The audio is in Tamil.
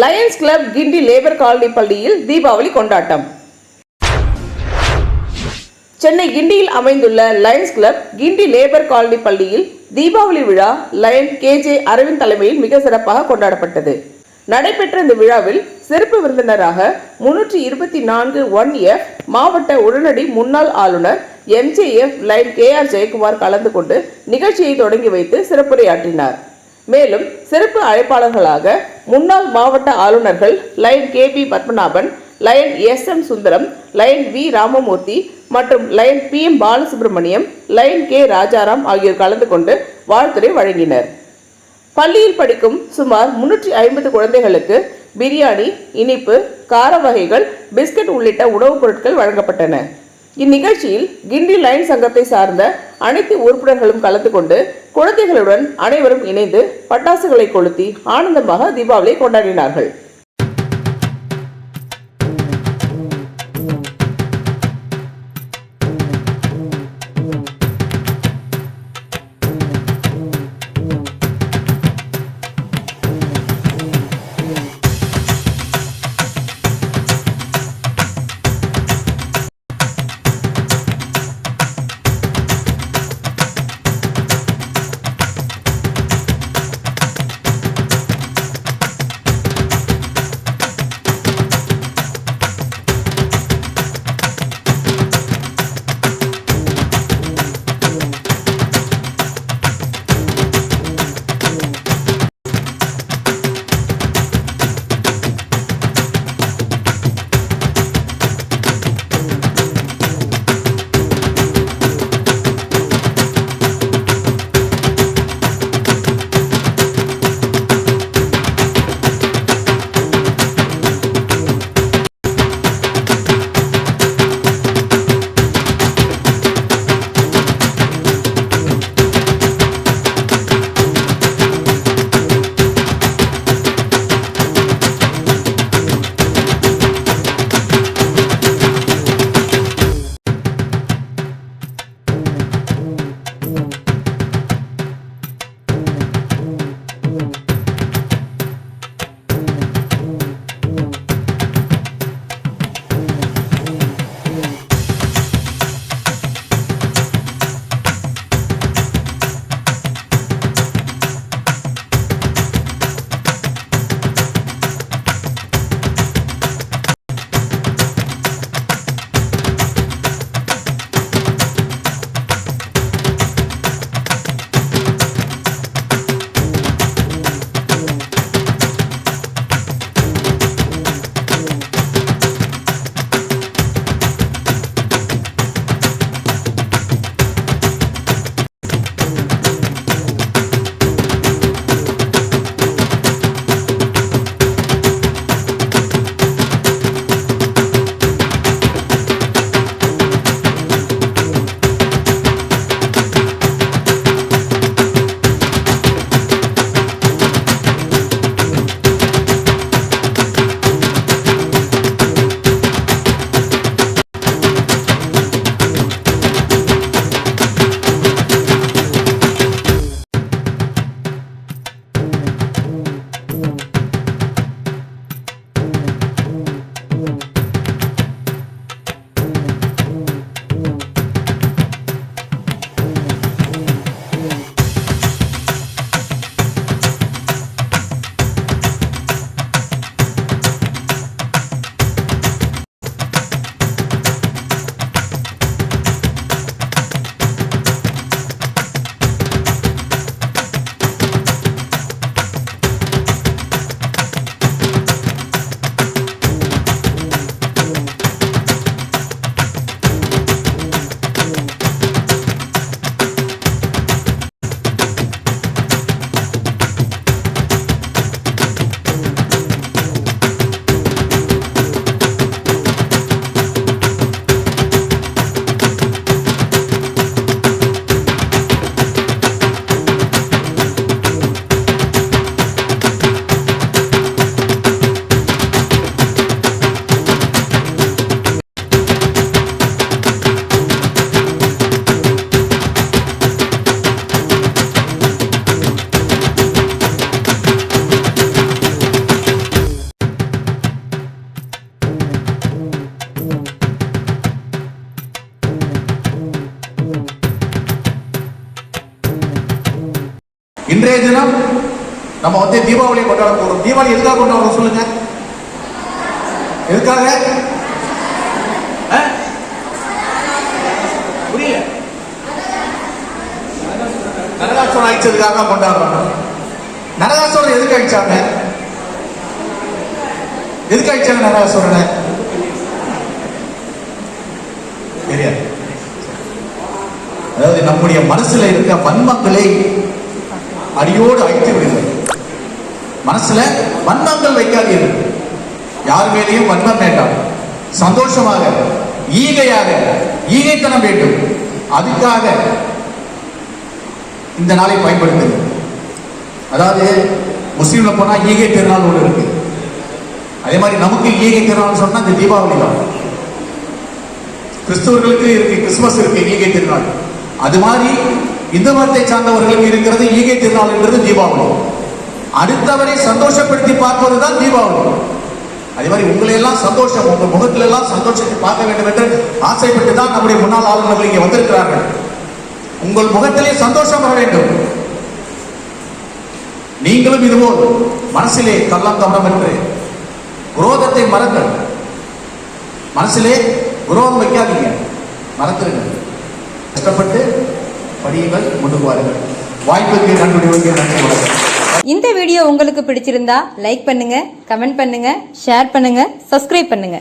Lions club Guindy labour colony பள்ளியில் தீபாவளி கொண்டாட்டம். சென்னை கிண்டியில் அமைந்துள்ள Lions club Guindy labour colony பள்ளியில் தீபாவளி விழா லயன் கே ஜே அரவிந்த் தலைமையில் மிக சிறப்பாக கொண்டாடப்பட்டது. நடைபெற்ற இந்த விழாவில் சிறப்பு விருந்தினராக முன்னூற்றி இருபத்தி நான்கு ஒன் எஃப் மாவட்ட உடனடி முன்னாள் ஆளுநர் MJF lion K R Jayakumar கலந்து கொண்டு நிகழ்ச்சியை தொடங்கி வைத்து சிறப்புரையாற்றினார். மேலும் சிறப்பு அழைப்பாளர்களாக முன்னாள் மாவட்ட ஆளுநர்கள் lion K P Padmanabhan lion S M Sundaram lion V Ramamurthy மற்றும் lion P M Balasubramaniam lion K Rajaram ஆகியோர் கலந்து கொண்டு வாழ்த்துரை வழங்கினர். பள்ளியில் படிக்கும் சுமார் முன்னூற்றி ஐம்பது குழந்தைகளுக்கு பிரியாணி இனிப்பு கார வகைகள் பிஸ்கட் உள்ளிட்ட உணவுப் பொருட்கள் வழங்கப்பட்டன. இந்நிகழ்ச்சியில் கிண்டி லைன் சங்கத்தை சார்ந்த அனைத்து உறுப்பினர்களும் கலந்து கொண்டு குழந்தைகளுடன் அனைவரும் இணைந்து பட்டாசுகளை கொளுத்தி ஆனந்தமாக தீபாவளியை கொண்டாடினார்கள். இன்றைய தினம் நம்ம வந்து தீபாவளியை கொண்டாட போறோம். தீபாவளி எதுக்காக கொண்டாடுறோம் சொல்லுங்க? எதுக்காக? ஆ? புரியல. நரகாசுரன் அழிச்சதுக்காக கொண்டாடுறோம். நரகாசுரன் எதுக்கு அழிச்சாங்க? எதுக்கு அழிச்சாங்க நரகாசுரனை தெரியாது. அதாவது நம்முடைய மனசுல இருக்க வன்மங்களை அடியோடு அழித்து விடுங்கள் மனசுல வன்மங்கள் வைக்காதீர்கள். யார் மேலேயும் வன்மம் வேண்டாம். சந்தோஷமாக ஈகையாக ஈகைத்தனம் வேண்டும். அதுக்காக இந்த நாளை பயன்படுத்துங்க அதாவது முஸ்லீம்ல போனா ஈகை திருநாள் ஒன்று இருக்கு. அதே மாதிரி நமக்கு ஈகை திருநாள் சொன்னா இந்த தீபாவளி தான். கிறிஸ்தவர்களுக்கு இருக்கு கிறிஸ்துமஸ் இருக்கு ஈகை திருநாள். அது மாதிரி இந்து மதத்தை சார்ந்தவர்களுக்கு இருக்கிறது ஈகை திருநாள் என்றது தீபாவளி. அடுத்தவரை சந்தோஷப்படுத்தி பார்ப்பது தான் தீபாவளி. அதே மாதிரி உங்களை எல்லாம் சந்தோஷம் உங்க முகத்துல எல்லாம் சந்தோஷத்தை பார்க்க வேண்டும் என்று ஆசைப்பட்டு தான் நம்முடைய முன்னாள் ஆளுநர்கள் இங்கே வந்திருக்கிறார்கள். உங்கள் முகத்திலே சந்தோஷம் வர வேண்டும். நீங்களும் இதுபோல் மனசிலே கள்ளம் கவனம் என்று குரோதத்தை மறங்கள். மனசிலே குரோதம் வைக்காதீங்க. மறந்துருங்க கஷ்டப்பட்டு படியுங்கள் முன்னுக்கு வாருங்கள் வாய்ப்புக்கு நன்றி நன்றி வணக்கம். இந்த வீடியோ உங்களுக்கு பிடிச்சிருந்தா லைக் பண்ணுங்க கமெண்ட் பண்ணுங்க ஷேர் பண்ணுங்க சப்ஸ்கிரைப் பண்ணுங்க.